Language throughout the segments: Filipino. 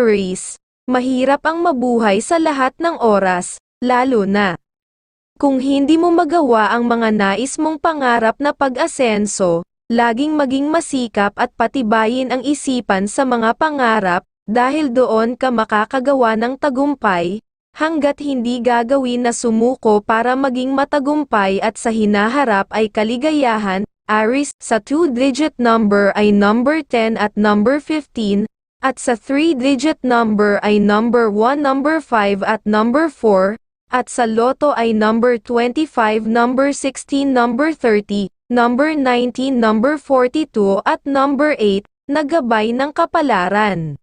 Aries, mahirap ang mabuhay sa lahat ng oras, lalo na kung hindi mo magawa ang mga nais mong pangarap na pag-asenso, laging maging masikap at patibayin ang isipan sa mga pangarap, dahil doon ka makakagawa ng tagumpay, hanggat hindi gagawin na sumuko para maging matagumpay at sa hinaharap ay kaligayahan, Aries, sa 2-digit number ay number 10 at number 15, at sa 3-digit number ay number 1, number 5 at number 4, at sa loto ay number 25, number 16, number 30, number 19, number 42 at number 8, nagabay ng kapalaran.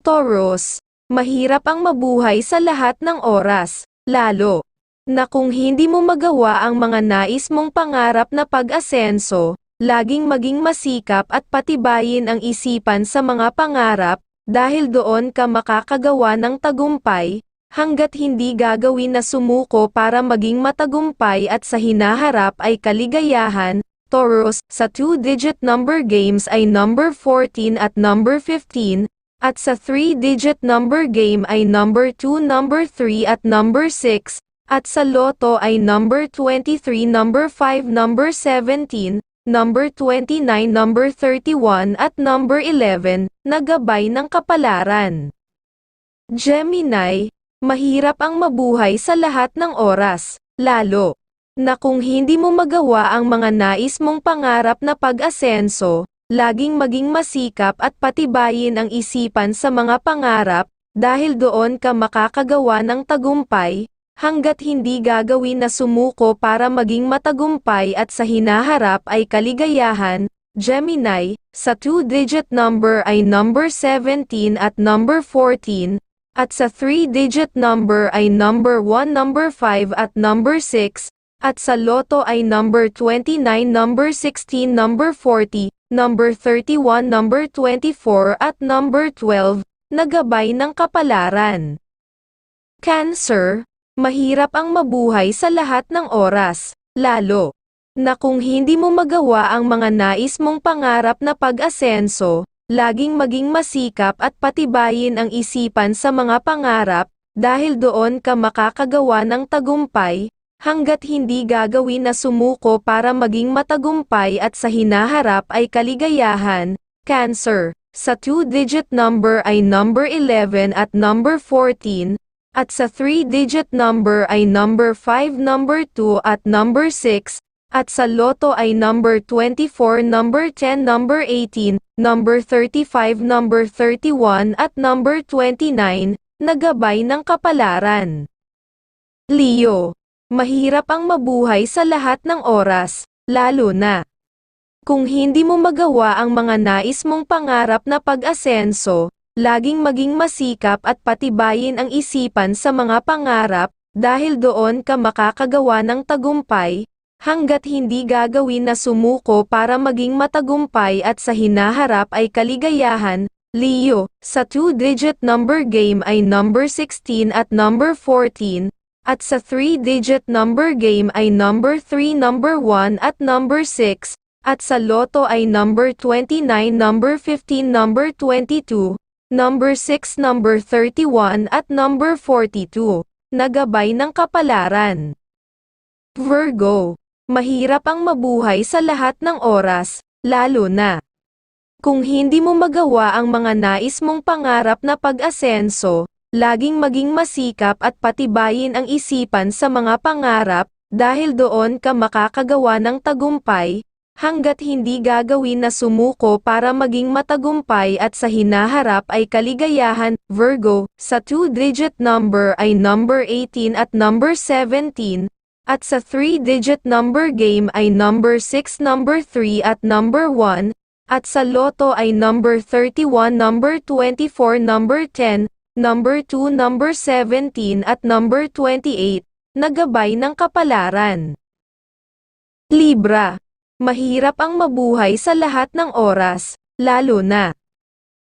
Taurus, mahirap ang mabuhay sa lahat ng oras, lalo na kung hindi mo magawa ang mga nais mong pangarap na pag-asenso, laging maging masikap at patibayin ang isipan sa mga pangarap, dahil doon ka makakagawa ng tagumpay, hanggat hindi gagawin na sumuko para maging matagumpay at sa hinaharap ay kaligayahan, Taurus, sa 2-digit number games ay number 14 at number 15, at sa 3-digit number game ay number 2, number 3 at number 6, at sa loto ay number 23, number 5, number 17, number 29, number 31 at number 11, nagabay ng kapalaran. Gemini, mahirap ang mabuhay sa lahat ng oras, lalo na kung hindi mo magawa ang mga nais mong pangarap na pag-asenso, laging maging masikap at patibayin ang isipan sa mga pangarap, dahil doon ka makakagawa ng tagumpay, hanggat hindi gagawin na sumuko para maging matagumpay at sa hinaharap ay kaligayahan, Gemini, sa 2-digit number ay number 17 at number 14, at sa 3-digit number ay number 1, number 5 at number 6, at sa loto ay number 29, number 16, number 40, number 31, number 24 at number 12, nagabay ng kapalaran. Cancer, mahirap ang mabuhay sa lahat ng oras, lalo na kung hindi mo magawa ang mga nais mong pangarap na pag-asenso, laging maging masikap at patibayin ang isipan sa mga pangarap, dahil doon ka makakagawa ng tagumpay, hanggat hindi gagawin na sumuko para maging matagumpay at sa hinaharap ay kaligayahan, Cancer, sa 2-digit number ay number 11 at number 14, at sa 3-digit number ay number 5, number 2 at number 6, at sa loto ay number 24, number 10, number 18, number 35, number 31 at number 29, nagabay ng kapalaran. Leo, mahirap ang mabuhay sa lahat ng oras, lalo na kung hindi mo magawa ang mga nais mong pangarap na pag-asenso, laging maging masikap at patibayin ang isipan sa mga pangarap, dahil doon ka makakagawa ng tagumpay, hanggat hindi gagawin na sumuko para maging matagumpay at sa hinaharap ay kaligayahan, Leo, sa 2-digit number game ay number 16 at number 14, at sa 3-digit number game ay number 3, number 1 at number 6, at sa loto ay number 29, number 15, number 22, number 6, number 31 at number 42, nagabay ng kapalaran. Virgo Mahirap ang mabuhay sa lahat ng oras, lalo na kung hindi mo magawa ang mga nais mong pangarap na pag-asenso, laging maging masikap at patibayin ang isipan sa mga pangarap, dahil doon ka makakagawa ng tagumpay, hanggat hindi gagawin na sumuko para maging matagumpay at sa hinaharap ay kaligayahan, Virgo, sa 2-digit number ay number 18 at number 17, at sa 3-digit number game ay number 6, number 3 at number 1, at sa loto ay number 31, number 24, number 10, number 2, number 17 at number 28, nagabay ng kapalaran. Libra, mahirap ang mabuhay sa lahat ng oras, lalo na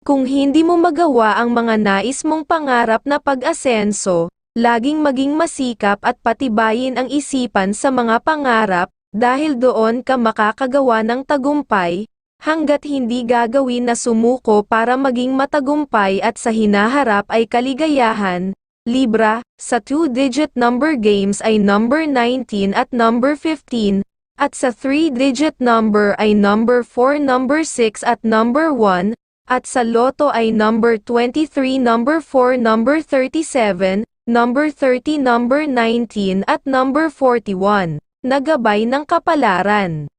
kung hindi mo magawa ang mga nais mong pangarap na pag-asenso, Laging maging masikap at patibayin ang isipan sa mga pangarap, dahil doon ka makakagawa ng tagumpay, hanggat hindi gagawin na sumuko para maging matagumpay at sa hinaharap ay kaligayahan. Libra, sa two-digit number games ay number 19 at number 15, at sa three-digit number ay number 4, number 6 at number 1, at sa loto ay number 23, number 4, number 37, number 30, number 19 at number 41, nagabay ng kapalaran.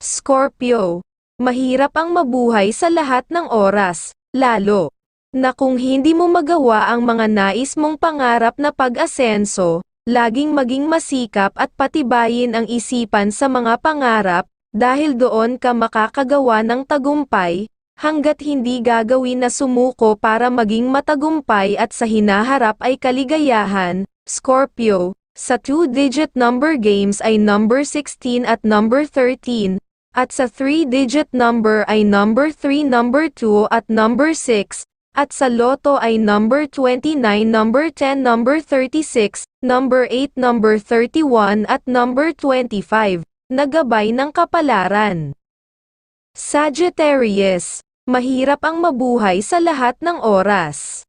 Scorpio, mahirap ang mabuhay sa lahat ng oras, lalo na kung hindi mo magawa ang mga nais mong pangarap na pag-asenso, laging maging masikap at patibayin ang isipan sa mga pangarap, dahil doon ka makakagawa ng tagumpay, hanggat hindi gagawin na sumuko para maging matagumpay at sa hinaharap ay kaligayahan, Scorpio, sa two-digit number games ay number 16 at number 13, at sa three-digit number ay number 3, number 2 at number 6, at sa loto ay number 29, number 10, number 36, number 8, number 31 at number 25, nagabay ng kapalaran. Sagittarius, mahirap ang mabuhay sa lahat ng oras.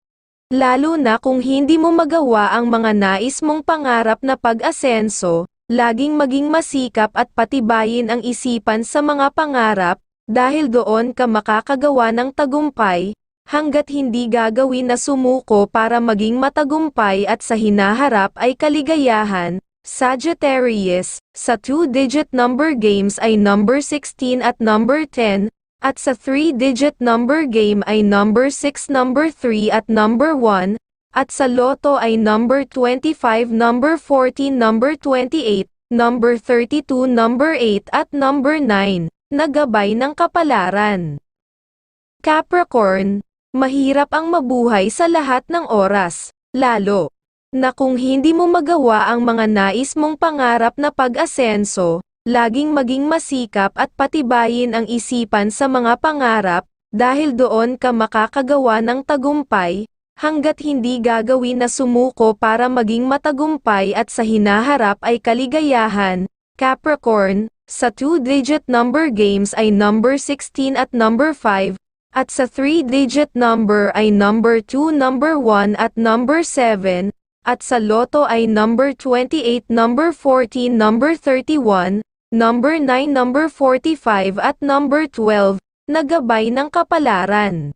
Lalo na kung hindi mo magawa ang mga nais mong pangarap na pag-asenso, laging maging masikap at patibayin ang isipan sa mga pangarap, dahil doon ka makakagawa ng tagumpay, hanggat hindi gagawin na sumuko para maging matagumpay at sa hinaharap ay kaligayahan. Sagittarius, sa two-digit number games ay number 16 at number 10, at sa three-digit number game ay number 6, number 3 at number 1, at sa loto ay number 25, number 14, number 28, number 32, number 8 at number 9, nagabay ng kapalaran. Capricorn, mahirap ang mabuhay sa lahat ng oras, lalo na kung hindi mo magawa ang mga nais mong pangarap na pag-asenso, laging maging masikap at patibayin ang isipan sa mga pangarap, dahil doon ka makakagawa ng tagumpay, hanggat hindi gagawin na sumuko para maging matagumpay at sa hinaharap ay kaligayahan. Capricorn, sa two-digit number games ay number 16 at number 5, at sa three-digit number ay number 2, number 1 at number 7, at sa loto ay number 28, number 14, number 31, number 9, number 45 at number 12, nagabay ng kapalaran.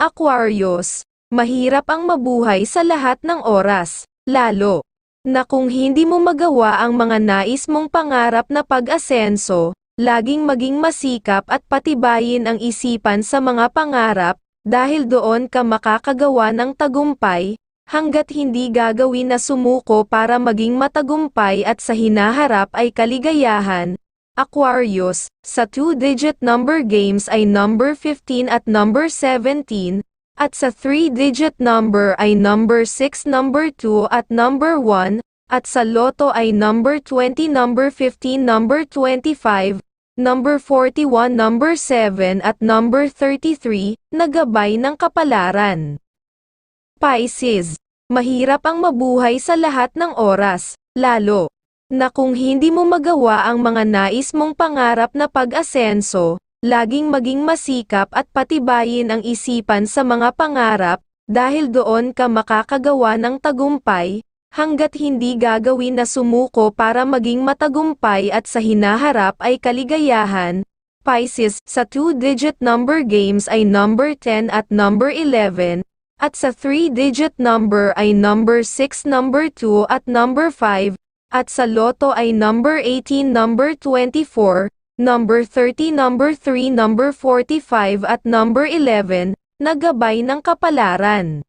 Aquarius, mahirap ang mabuhay sa lahat ng oras, lalo na kung hindi mo magawa ang mga nais mong pangarap na pag-asenso, laging maging masikap at patibayin ang isipan sa mga pangarap, dahil doon ka makakagawa ng tagumpay, hanggat hindi gagawin na sumuko para maging matagumpay at sa hinaharap ay kaligayahan. Aquarius, sa two-digit number games ay number 15 at number 17, at sa three-digit number ay number 6, number 2 at number 1, at sa loto ay number 20, number 15, number 25, number 41, number 7 at number 33, nagabay ng kapalaran. Pisces, mahirap ang mabuhay sa lahat ng oras, lalo na kung hindi mo magawa ang mga nais mong pangarap na pag-asenso, laging maging masikap at patibayin ang isipan sa mga pangarap, dahil doon ka makakagawa ng tagumpay, hanggat hindi gagawin na sumuko para maging matagumpay at sa hinaharap ay kaligayahan. Pisces, sa two-digit number games ay number 10 at number 11, at sa three-digit number ay number 6, number 2 at number 5, at sa loto ay number 18, number 24, number 30, number 3, number 45 at number 11, nagabay ng kapalaran.